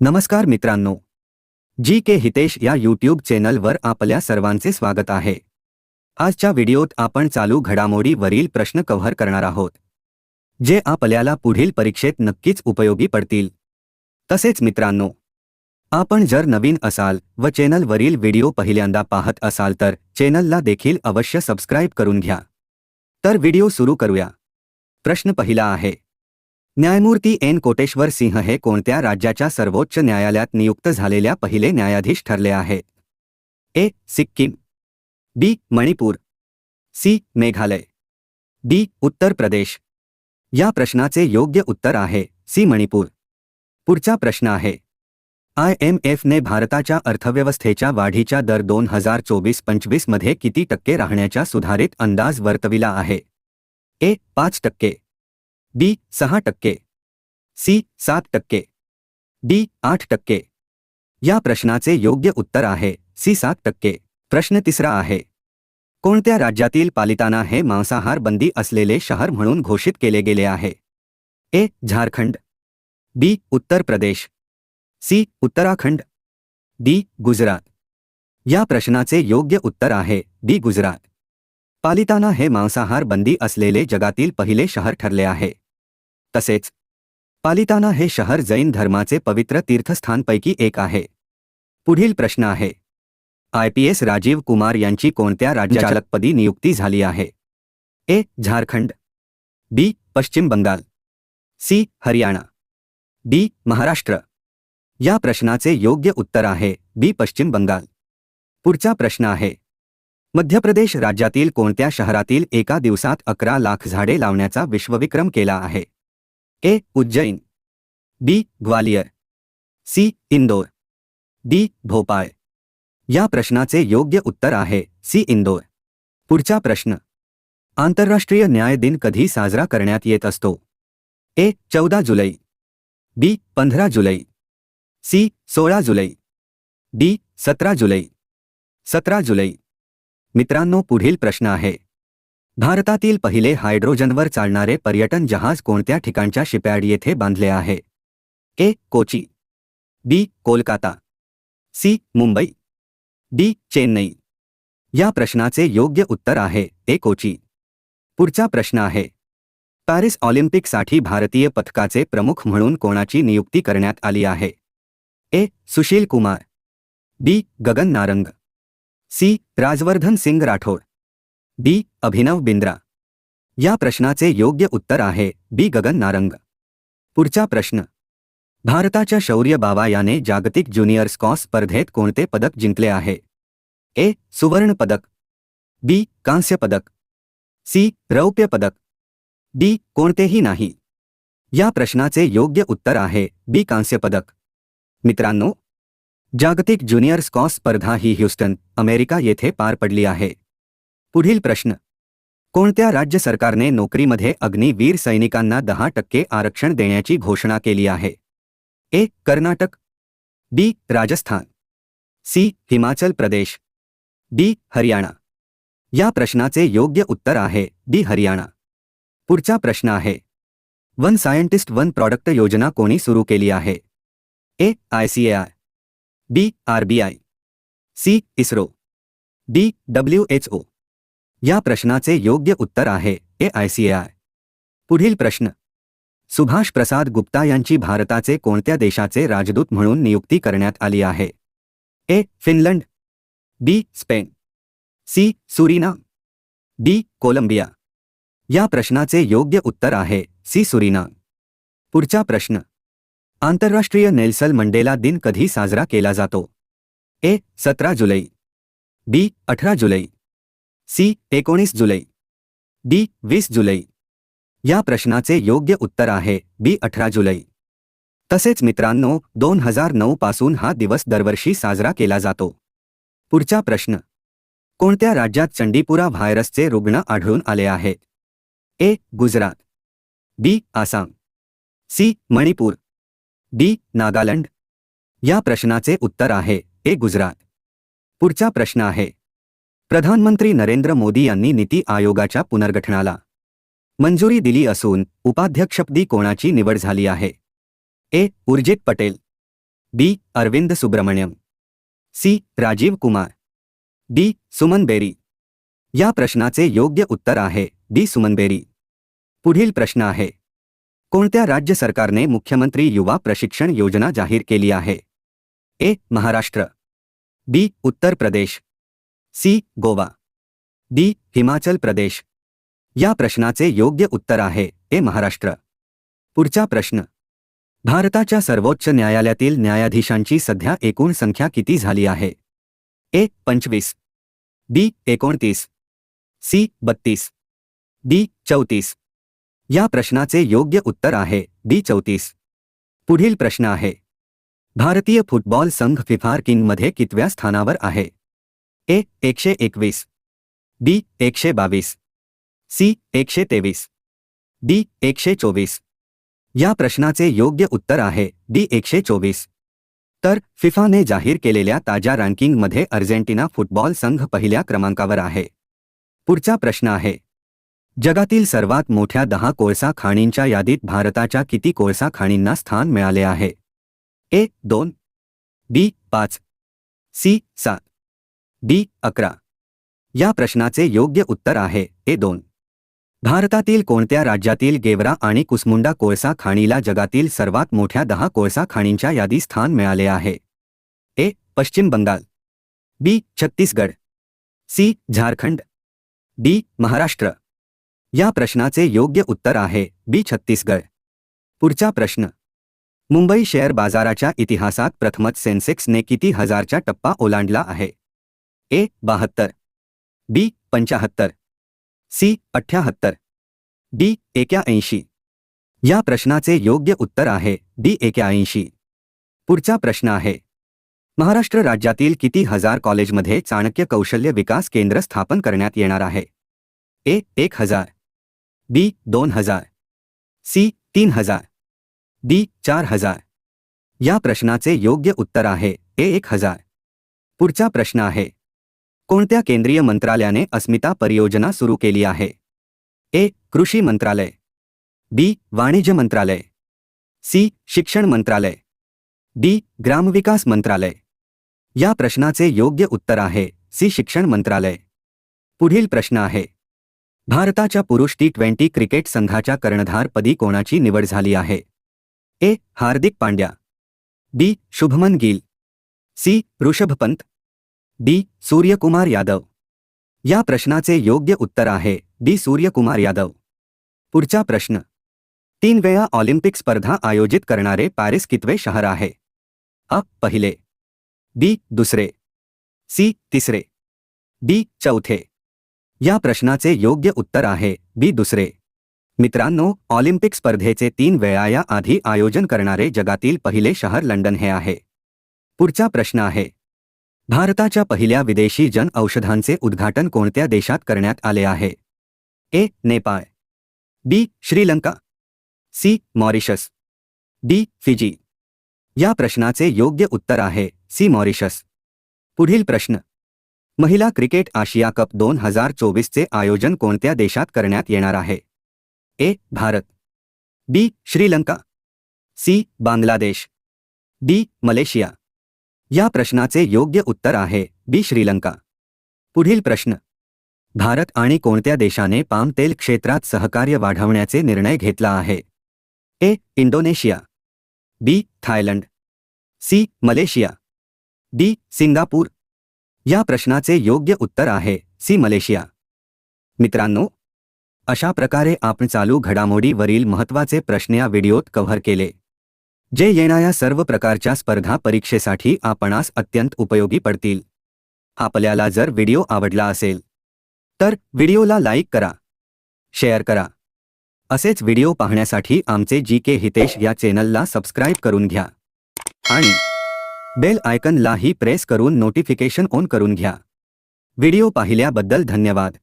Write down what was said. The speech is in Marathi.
नमस्कार मित्रांनो. जी के हितेश या यूट्यूब चॅनलवर आपल्या सर्वांचे स्वागत आहे. आजच्या व्हिडिओत आपण चालू घडामोडीवरील प्रश्न कव्हर करणार आहोत. जे आपल्याला पुढील परीक्षेत नक्कीच उपयोगी पडतील. तसेच मित्रांनो आपण जर नवीन असाल व चॅनलवरील व्हिडिओ पहिल्यांदा पाहत असाल तर चॅनलला देखील अवश्य सबस्क्राईब करून घ्या. तर व्हिडिओ सुरू करूया. प्रश्न पहिला आहे न्यायमूर्ती एन. कोटेश्वर सिंह हे कोणत्या राज्याच्या सर्वोच्च न्यायालयात नियुक्त झालेल्या पहिले न्यायाधीश ठरले आहेत? A. Sikkim. B. Manipur. C. Meghalaya. D. Uttar Pradesh. या प्रश्नाचे योग्य उत्तर आहे. सी. मणिपूर. पुढचा प्रश्न आहे. आय एम एफने भारताच्या अर्थव्यवस्थेच्या वाढीच्या दर दोन हजार चोवीस पंचवीसमध्ये किती टक्के राहण्याचा सुधारित अंदाज वर्तविला आहे? ए. पाच टक्के. बी सहा टक्के, सी सात टक्के, डी आठ टक्के. या प्रश्नाचे योग्य उत्तर आहे, सी सात टक्के. प्रश्न तिसरा आहे, कोणत्या राज्यातील पालिताना हे मांसाहार बंदी असलेले शहर म्हणून घोषित केले गेले आहे? A Jharkhand, B Uttar Pradesh, C Uttarakhand, D Gujarat. या प्रश्नाचे योग्य उत्तर आहे डी गुजरात. पालिताना हे मांसाहार बंदी असलेले जगातील पहिले शहर ठरले आहे. तसेच पालिताना हे शहर जैन धर्माचे पवित्र तीर्थस्थानपैकी एक आहे. पुढील प्रश्न आहे. I P S Rajeev Kumar यांची कोणत्या राज्यचालकपदी नियुक्ती झाली आहे? A. Jharkhand. B. Paschim Bengal. C. Haryana. D. Maharashtra. या प्रश्नाचे योग्य उत्तर आहे. बी. पश्चिम बंगाल. पुढचा प्रश्न आहे. मध्य प्रदेश राज्यातील कोणत्या शहरातील एका दिवसात अकरा लाख झाडे लावण्याचा विश्वविक्रम केला आहे? A Ujjain. B Gwalior. C Indore. D Bhopal या प्रश्नाचे योग्य उत्तर आहे सी इंदोर. पुढचा प्रश्न. आंतरराष्ट्रीय न्याय दिन कधी साजरा करण्यात येत असतो? ए चौदा जुलै. बी पंधरा जुलै. सी सोळा जुलै. डी सतरा जुलै. सतरा जुलै. मित्रांनो पुढील प्रश्न आहे. भारतातील पहिले हायड्रोजनवर चालणारे पर्यटन जहाज कोणत्या ठिकाणच्या शिपयार्ड येथे बांधले आहे? A. Kochi B. Kolkata C. Mumbai D. Chennai. या प्रश्नाचे योग्य उत्तर आहे ए. कोची. पुढचा प्रश्न आहे. पॅरिस ऑलिम्पिकसाठी भारतीय पथकाचे प्रमुख म्हणून कोणाची नियुक्ती करण्यात आली आहे? A. Sushil Kumar B. Gagan Narang C. Rajyavardhan Singh Rathore D Abhinav Bindra. या प्रश्नाचे योग्य उत्तर आहे, बी, गगन नारंग. पुढचा प्रश्न. भारताच्या शौर्य बाबा याने जागतिक ज्युनियर स्कॉस स्पर्धेत कोणते पदक जिंकले आहे? ए, सुवर्ण पदक. बी, कांस्य पदक. सी, रौप्य पदक. डी, कोणतेही नाही. या प्रश्नाचे योग्य उत्तर आहे, बी, कांस्य पदक. मित्रांनो, जागतिक ज्युनियर स्कॉस स्पर्धा ही ह्युस्टन, अमेरिका येथे पार पडली आहे. पुढील प्रश्न. कोणत्या राज्य सरकारने नोकरीमध्ये अग्निवीर सैनिकांना दहा टक्के आरक्षण देण्याची घोषणा केली आहे? A. Karnataka. B. Rajasthan. C. Himachal Pradesh. D. Haryana. या प्रश्नाचे योग्य उत्तर आहे डी. हरियाणा. पुढचा प्रश्न आहे. वन सायंटिस्ट वन प्रॉडक्ट योजना कोणी सुरू केली आहे? A. I C A I. B. R B I. C. ISRO. D. W H O. या प्रश्नाचे योग्य उत्तर आहे, ए आय सी आय. पुढील प्रश्न. सुभाष प्रसाद गुप्ता यांची भारताचे कोणत्या देशाचे राजदूत म्हणून नियुक्ती करण्यात आली आहे? A. Finland. B. Spain. C. Suriname D. Colombia. या प्रश्नाचे योग्य उत्तर आहे, सी. सुरीना पुढचा प्रश्न. आंतरराष्ट्रीय नेल्सल मंडेला दिन कधी साजरा केला जातो? ए. सतरा जुलै. बी. अठरा जुलै. सी एकोणीस जुलै. डी वीस जुलै. या प्रश्नाचे योग्य उत्तर आहे बी अठरा जुलै. तसेच मित्रांनो दोन हजार नऊ पासून हा दिवस दरवर्षी साजरा केला जातो. पुढचा प्रश्न. कोणत्या राज्यात चंडीपुरा व्हायरसचे रुग्ण आढळून आले आहेत? A Gujarat. B Assam. C Manipur. D Nagaland. या प्रश्नाचे उत्तर आहे ए गुजरात. पुढचा प्रश्न आहे प्रधानमंत्री नरेंद्र मोदी यांनी नीती आयोगाच्या पुनर्गठनाला मंजुरी दिली असून उपाध्यक्षपदी कोणाची निवड झाली आहे? A. Urjit Patel. B. Arvind Subramanian. C. Rajiv Kumar. D. Suman Bery. या प्रश्नाचे योग्य उत्तर आहे डी. सुमन बेरी. पुढील प्रश्न आहे. कोणत्या राज्य सरकारने मुख्यमंत्री युवा प्रशिक्षण योजना जाहीर केली आहे? A. Maharashtra. B. Uttar Pradesh. C Goa. D Himachal Pradesh. या प्रश्नाचे योग्य उत्तर आहे ए महाराष्ट्र. पुढचा प्रश्न. भारताच्या सर्वोच्च न्यायालयातील न्यायाधीशांची सध्या एकूण संख्या किती झाली आहे? ए पंचवीस. बी एकोणतीस. सी बत्तीस. डी चौतीस. या प्रश्नाचे योग्य उत्तर आहे डी चौतीस. पुढील प्रश्न आहे. भारतीय फुटबॉल संघ फिफार किंगमध्ये कितव्या स्थानावर आहे? ए एकशे एकवीस. बी एकशे बावीस. सी एकशे तेवीस. डी एकशे चोवीस. या प्रश्नाचे योग्य उत्तर आहे डी एकशे चोवीस. तर फिफाने जाहीर केलेल्या ताज्या रँकिंगमध्ये अर्जेंटिना फुटबॉल संघ पहिल्या क्रमांकावर आहे. पुढचा प्रश्न आहे. जगातील सर्वात मोठ्या दहा कोळसा खाणींच्या यादीत भारताच्या किती कोळसा खाणींना स्थान मिळाले आहे? ए दोन. बी पाच. सी सात. डी अकरा. या प्रश्नाचे योग्य उत्तर आहे ए दोन. भारतातील कोणत्या राज्यातील गेवरा आणि कुसमुंडा कोळसा खाणीला जगातील सर्वात मोठ्या दहा कोळसा खाणींच्या यादी स्थान मिळाले आहे? A Paschim Bengal. B Chhattisgarh. C Jharkhand. D Maharashtra. या प्रश्नाचे योग्य उत्तर आहे बी छत्तीसगड. पुढचा प्रश्न. मुंबई शेअर बाजाराच्या इतिहासात प्रथमच सेन्सेक्सने किती हजारचा टप्पा ओलांडला आहे? ए बहात्तर बी पंचाहत्तर सी अठ्याहत्तर डी एक्याऐंशी. या प्रश्नाचे योग्य उत्तर आहे डी एक्याऐंशी. पुढचा प्रश्न आहे महाराष्ट्र राज्यातील किती हजार कॉलेजमध्ये चाणक्य कौशल्य विकास केंद्र स्थापन करण्यात येणार आहे? ए एक हजार बी दोन हजार सी तीन हजार डी चार हजार. या प्रश्नाचे योग्य उत्तर आहे ए एक हजार. पुढचा प्रश्न आहे कोणत्या केंद्रीय मंत्रालयाने अस्मिता परियोजना सुरू केली आहे? ए. कृषी मंत्रालय. बी. वाणिज्य मंत्रालय. सी. शिक्षण मंत्रालय. डी. ग्रामविकास मंत्रालय. या प्रश्नाचे योग्य उत्तर आहे. सी. शिक्षण मंत्रालय. पुढील प्रश्न आहे. भारताच्या पुरुष टी ट्वेंटी क्रिकेट संघाच्या कर्णधारपदी कोणाची निवड झाली आहे? A. Hardik Pandya. B. Shubman Gill. C. Rishabh Pant. D. Suryakumar Yadav. या प्रश्नाचे योग्य उत्तर आहे डी. सूर्यकुमार यादव. पुढचा प्रश्न. तीन वेळा ऑलिम्पिक स्पर्धा आयोजित करणारे पॅरिस कितवे शहर आहे? अ. पहिले. बी. दुसरे. सी. तिसरे. डी. चौथे. या प्रश्नाचे योग्य उत्तर आहे बी. दुसरे. मित्रांनो, ऑलिम्पिक स्पर्धेचे तीन वेळा या आधी आयोजन करणारे जगातील पहिले शहर लंडन हे आहे. पुढचा प्रश्न आहे. भारताच्या पहिल्या विदेशी जन औषधांचे उद्घाटन कोणत्या देशात करण्यात आले आहे? A. Nepal. B. Sri Lanka. C. Mauritius. D. Fiji. या प्रश्नाचे योग्य उत्तर आहे सी. मॉरिशस. पुढील प्रश्न. महिला क्रिकेट आशिया कप दोन हजार चोवीसचे आयोजन कोणत्या देशात करण्यात येणार आहे? A. Bharat. B. Sri Lanka. C. Bangladesh. D. Malaysia. या प्रश्नाचे योग्य उत्तर आहे बी श्रीलंका. पुढील प्रश्न. भारत आणि कोणत्या देशाने पाम तेल क्षेत्रात सहकार्य वाढवण्याचे निर्णय घेतला आहे? A. Indonesia. B. Thailand. C. Malaysia. D. Singapore. या प्रश्नाचे योग्य उत्तर आहे सी. मलेशिया. मित्रांनो अशा प्रकारे आपण चालू घडामोडीवरील महत्त्वाचे प्रश्न या व्हिडिओत कव्हर केले. जे येणाऱ्या सर्व प्रकारच्या स्पर्धा परीक्षेसाठी आपणास अत्यंत उपयोगी पडतील. आपल्याला जर व्हिडिओ आवडला असेल तर व्हिडिओला लाईक करा. शेअर करा. असेच व्हिडिओ पाहण्यासाठी आमचे जी के हितेश या चॅनलला सबस्क्राईब करून घ्या. आणि बेल आयकनलाही प्रेस करून नोटिफिकेशन ऑन करून घ्या. व्हिडिओ पाहिल्याबद्दल धन्यवाद.